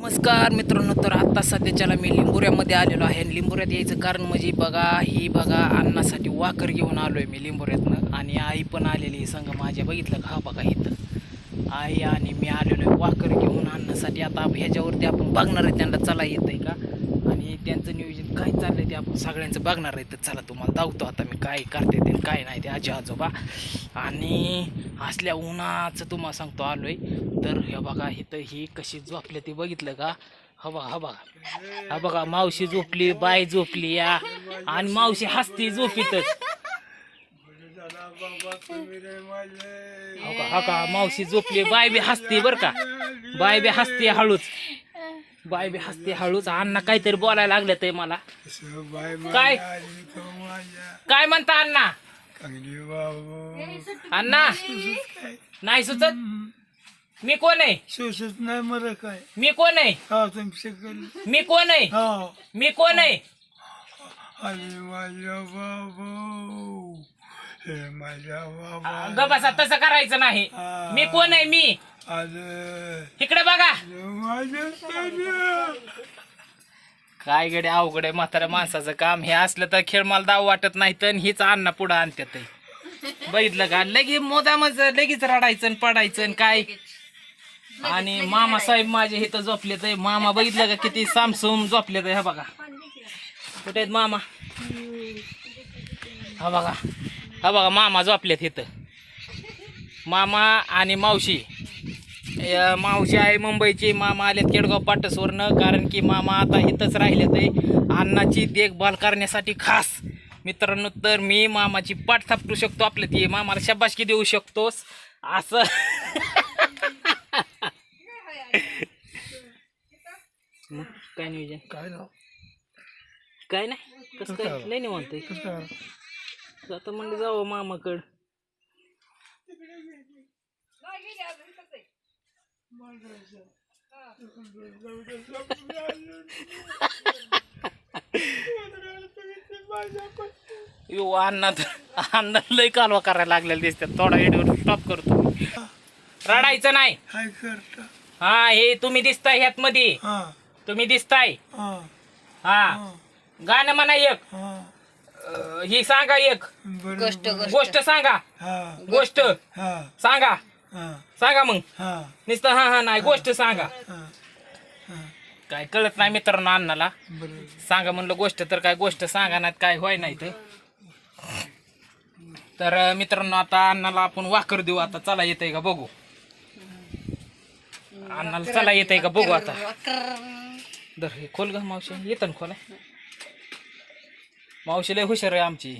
नमस्कार मित्रांनो तर आत्ता सध्याच्याला मी लिंबोऱ्यामध्ये आलेलो आहे. आणि लिंबोऱ्यात यायचं कारण म्हणजे बघा ही बघा अन्नासाठी वाकर घेऊन आलो आहे मी लिंबोऱ्यातनं. आणि आई पण आलेली आहे संग माझ्या. बघितलं का? बघा इथं. आई आणि मी आलेलो आहे वाकर घेऊन आणण्यासाठी आता ह्याच्यावरती आपण बघणार आहे त्यांना चला येत आहे का? त्यांचं नियोजन काय चाललं ते आपण सगळ्यांचं बघणार आहे. तर चला तुम्हाला दावतो आता मी काय करते ते काय नाही ते आजी आजोबा. आणि असल्या उन्हाचं तुम्हाला सांगतो आलोय. तर हे बघा इथं ही कशी झोपली ते बघितलं का? हा बघा हा बघा. हा बघा मावशी झोपली बाय झोपली या. आणि मावशी हसती झोपीतच. हा का हा का मावशी झोपली बाय बी हसते बर का. बाय बी हसते हळूच. बाय बी हसते हळूच. अण्णा काहीतरी बोलायला लागलं ते मला. काय? काय म्हणता अण्णा? अण्णा? नाही सुचत? मी कोण आहे? सुसत नाही मला काय मी कोण आहे? हा मी कोण आहे? हा मी कोण आहे? अरे माझ्या बाबा हे माझ्या बाबा ग तसं करायचं नाही. मी कोण आहे मी? इकडे बघा. काय गडे अवघड आहे म्हाताऱ्या माणसाचं काम. हे असलं तर खेळ मला दाव वाटत नाही तर हीच अन्न पुढं आणतात बघितलं का? लगे मोदामच लगेच रडायचं आणि पडायचं आणि काय? आणि मामा साहेब माझे इथं झोपले तर मामा बघितलं का किती सामसूम झोपले तर हे बघा. कुठे आहेत मामा? हा बघा. हा बघा मामा झोपलेत इथं. मामा आणि मावशी. मावशी आहे मुंबईची मामा आलेत केडगाव पाटसवरनं कारण की मामा आता इथंच राहिले ते अन्नाची देखभाल करण्यासाठी खास. मित्रांनो तर मी मामाची पाठ थापटू शकतो आपल्या ती मामाला शबाशकी देऊ शकतोस. असं. काय नियोजन? काय काय नाही. कसं काय? नाही म्हणतोय आता म्हणजे जावं मामाकड. यो अण्णा तर अण्णा लय कालवा करायला लागलेला दिसतात. थोडा व्हिडिओ स्टॉप करतो रडायचं नाही. करता हा हे तुम्ही दिसताय ह्यात मध्ये हा. तुम्ही दिसताय. हा. हा. हा. गाणं म्हणा एक. हा. अं, ही सांगा एक. बरोबर गोष्ट सांगा. हा. गोष्ट. हा. सांगा. हा. सांगा मग. हा. नुसतं हा हा नाही गोष्ट सांगा. हा. काय कळत नाही मित्रांनो अण्णाला बरोबर. सांगा म्हणलं गोष्ट तर काय गोष्ट सांगा नाही काय होय नाही तर तर अं, मित्रांनो आता अण्णाला आपण वाकर देऊ. आता चला येतंय का बघू? अण्णाला चला येतंय का बघू आता? दर हे खोल ग मावशी. येतं ना खोल. मावशी लय हुशार आहे आमची.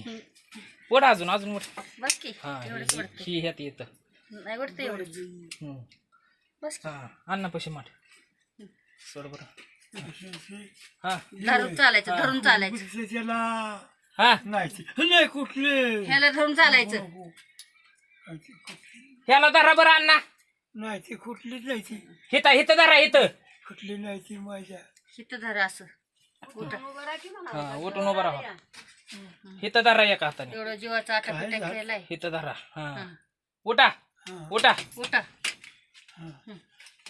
वड अजून अजून वड. बस की. हा ही- ही ह्यात येतं. नाही वाटतं एवढंच. हम्म. बस हा अण्णा पैसे माठ. सोड बरं. हा. धरून चालायचं धरून चालायचं. त्याला हा. नाही ते- नाही कुठले. ह्याला धरून चालायचं. ह्याला धरा बरं अण्णा नाही ते कुठलीच नाही ती. हिथं हिथं धरा इथं कुठली नाही ती माझ्या. शित धरा असं. उठा. हा उठून उभा राहा. हिथं धरा एका हाताने. एवढं जीवाचा आटा काय पिटा झालं? केलाय हिथं धरा. हा. हा. उठा. हा, उठा. उठा.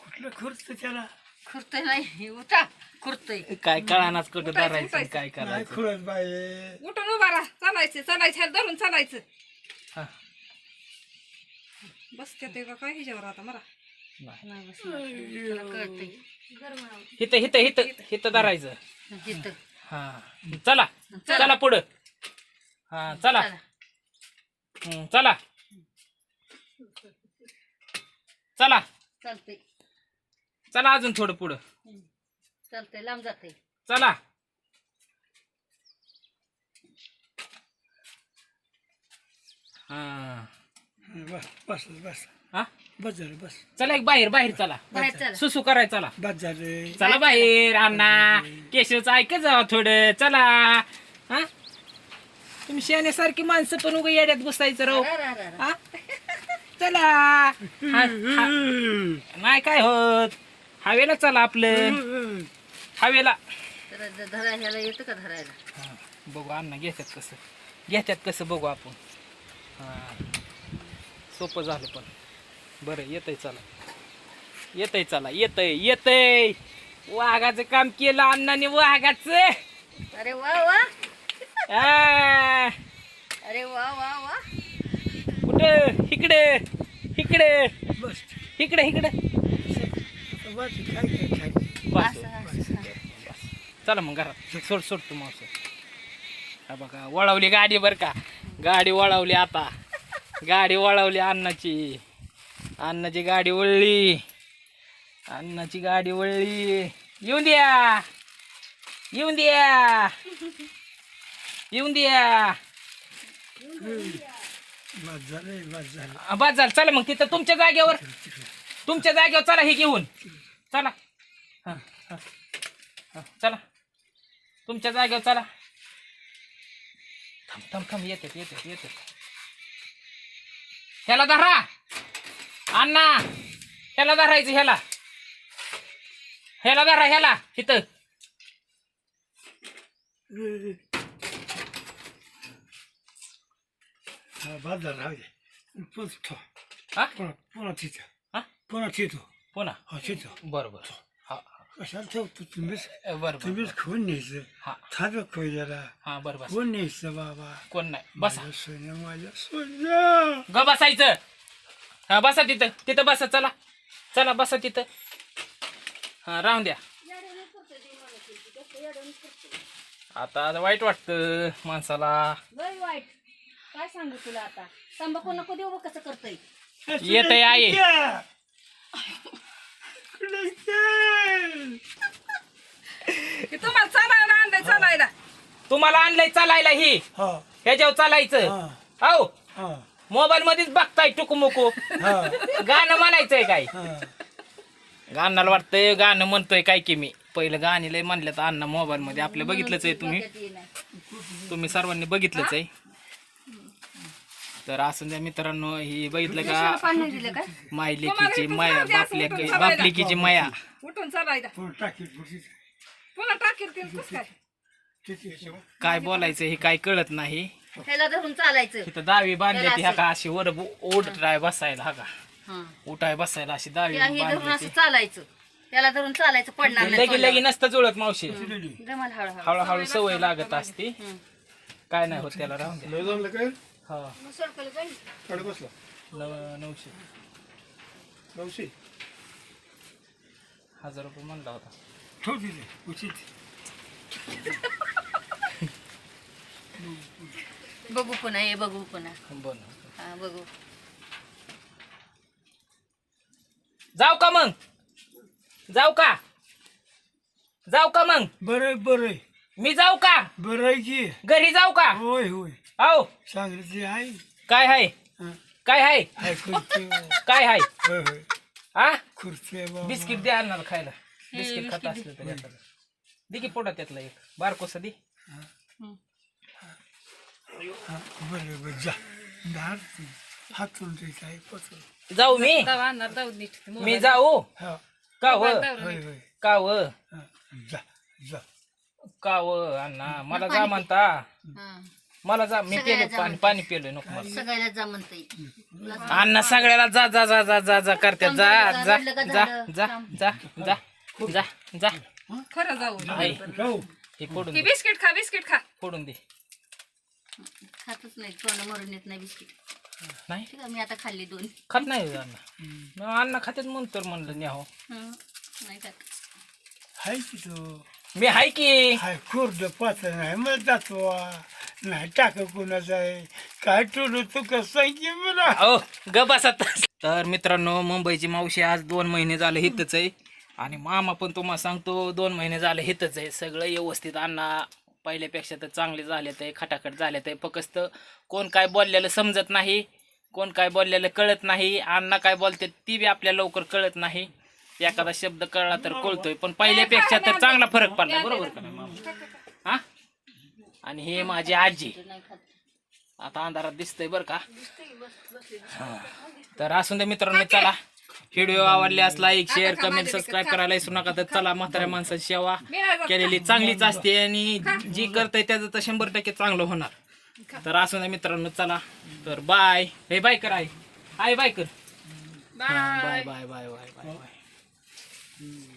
कुठलं खर्च त्याला? खुरतोय नाही उठा. खुरतोय काय कळानाच कुठं धरायचं काय नाही करायचं? खुळत बाई. उठून उभा राहा. चालायचं चालायचं ह्याला धरून चालायचं. हा. बस ते का काय ह्याच्यावर आता मला नाही. नाही बस त्याला कळतंय. हिथं हिथं हिथं हिथं धरायचं. हा. चला. चला. पुढं. हा चला. चला. चला. चालतंय. चला अजून थोडं पुढं. चालतंय लांब जातंय. चला. हा. बस बस बस. हा? बस झालं बस. चला एक बाहेर बाहेर चला. बाहेर चला. सुसू कराय चला. बस झाले. चला बाहेर अण्णा. केशवचं ऐकत जावा थोडं. चला. हा? तुम्ही शेण्यासारखी माणसं पण उगा येड्यात बसायचं राव. रा, रा, रा, रा. हा? चला. नाही काय होत? हवेला चला आपलं. हवेला. धरा ह्याला येतं का धरायला? हा, बघू अण्णा घेतात कसं. घेतात कसं बघू आपण. हा. सोपं झालं पण. बरं येतंय चला. येतंय चला. येतंय येतंय. वाघाचं काम केलं अण्णाने वाघाचं. अरे वा वा. अरे वा वा वा. इकडे इकडे बस इकडे इकडे. बस. काय बस चला मग घरात. सोड सोड तू मावशी. हा बघा वळवली गाडी बर का. गाडी वळवली आता. गाडी वळवली अन्नाची अन्नाची गाडी वळली. अन्नाची गाडी वळली. येऊन द्या. येऊन द्या. येऊन द्या. बस झालं बस झालं. बस झालं. चला मग तिथं तुमच्या जागेवर. तुमच्या जागेवर चला हे घेऊन. चला. हा, हा, हा, चला. तुमच्या जागेवर चला. थांब थांब थांब. येतात येतात येतात ह्याला धरा. अण्णा ह्याला धरायचं ह्याला. ह्याला धरा ह्याला. इथं. हा बस झालं राहू दे. पुन्हा ठेव. हा? पुन्हा पुन्हा तिथं. हा? पुन्हा तिथं. पुन्हा? हा तिथं. बरं बरं हा. कशाला ठेवतो तुम्हीच बरं बरं तुम्हीच खाऊन न्यायचं. हा. थांबे खोय जरा. हा बरं बस कोण न्यायचं बाबा. कोण नाही? बसा. माझ्या सोन्या माझ्या सोन्या. ग बसायचं. हा बसा तिथं. तिथं बसा चला. चला बसा तिथं. हा राहून द्या. आता आता वाईट वाटतं माणसाला. लय वाईट. काय सांगू तुला आता? तंबाखू नको देऊ बघ कसं करतोय? येत आहे आई तुम्हाला चालायला आणलंय चालायला. तुम्हाला आणलंय चालायला ही. हा. ह्याच्यावर चालायचं. हा. मोबाईल मध्येच बघताय टुकमुकू. गाणं म्हणायचंय काय? गाण्याला वाटतंय गाणं म्हणतोय काय की मी. पहिलं गाणी लय म्हणलं तर अण्णा मोबाईल मध्ये आपलं बघितलंच आहे तुम्ही. तुम्ही सर्वांनी बघितलंच आहे. तर असं द्या मित्रांनो ही बघितलं का? पाणी दिलं काय? माय तुम्हाला लेकीची माया बापल्या. बापलेकीची माया. उठून चालायला पुन्हा टाकीत बसीत. पुन्हा टाकेल ते कसं काय? बोलायचं हे काय कळत नाही. धरून चालायचं. इथं दावी बांधली ती हा का अशी वर उठाय बसायला हा का? हा. उठाय बसायला अशी दावी हे धरून बांधली असं चालायचं. त्याला धरून चालायचं पडणार नाही लगी लगी नसतं जुळत मावशी. जमाल हळूहळू. हळूहळू सवय लागत असती. काय नाही होत त्याला राहून द्या. लय जमलं काय? हा. कडे बसला नव- नऊशे. नऊशे? हजार रुपये म्हणला होता. ठेव तिथे उचित बघू पुन्हा हे बघू पुन्हा. बन हा बघू. जाऊ का मग? जाऊ का? जाऊ का मग? बरं बरं. मी जाऊ का? बरं की. घरी जाऊ का? होय होय. आओ सांगितले आहे काय हाय? हा. काय हाय? हाय खुर्ची काय हाय? होय होय. हा खुर्ची आहे बाबा. बिस्किट द्या अन्नाला खायला. बिस्किट खात असलं तर. दे की पोटात त्यातलं एक. बारकोस दे. हा, बरं बरं जा. धार ती. हातून ते काय पचल जाऊ मी. जाऊ आणणार जाऊ नीट. मी जाऊ. हा. का व? होय होय. का व? हा, जा जा. का व अण्णा? मला जा म्हणता. हा. मला जा मी सगळ्याला पेलो जा पाणी म्हणते. पाणी पेलोय नको मला. सगळ्याला जा म्हणता. अण्णा सगळ्याला जा जा जा जा जा जा करते जा जा जा? जा जा जा जा जा. खरं जाऊ. आई जाऊ हे फोडून दे. बिस्किट खा बिस्किट खा. फोडून दे. खातच नाही तोंड मरून येत नाही बिस्किट. नाही? ठीक आहे मी आता खाल्ली दोन. खात नाही अण्णा. मग अण्णा खातेच म्हणतो म्हणलं न्याहो हं. नाही खात. हाय की तो? मी हाय की. हाय खुर्द पात्र नाही मग जातो. नाही टाक कुणाचं आहे काय टोलू तू कसं की मला अहो ग बसत तर मित्रांनो मुंबईची मावशी आज दोन महिने झाले हितच आहे. आणि मामा पण तुम्हाला सांगतो दोन महिने झाले हितच आहे. सगळं व्यवस्थित अण्णा पहिल्यापेक्षा तर चांगले झाले ते खटाखट झाले ते फक्त कोण काय बोललेलं समजत नाही कोण काय बोललेलं कळत नाही अण्णा काय बोलते ती बी आपल्याला लवकर कळत नाही. एखादा शब्द कळला तर कळतोय पण पहिल्यापेक्षा तर चांगला फरक पडला बरोबर का नाही मामा? आणि हे माझी आजी. आता अंधारात दिसतंय बरं का? हा. तर असून दे मित्रांनो चला. व्हिडिओ आवडल्यास लाईक शेअर कमेंट सबस्क्राईब करायला विसरू नका. तर चला म्हाताऱ्या माणसाची सेवा केलेली चांगलीच असते आणि जी करताय त्याचं तर शंभर टक्के चांगलं होणार. तर असून दे मित्रांनो चला. तर बाय हे बाय कर आय बाय कर. Bye bye bye bye bye bye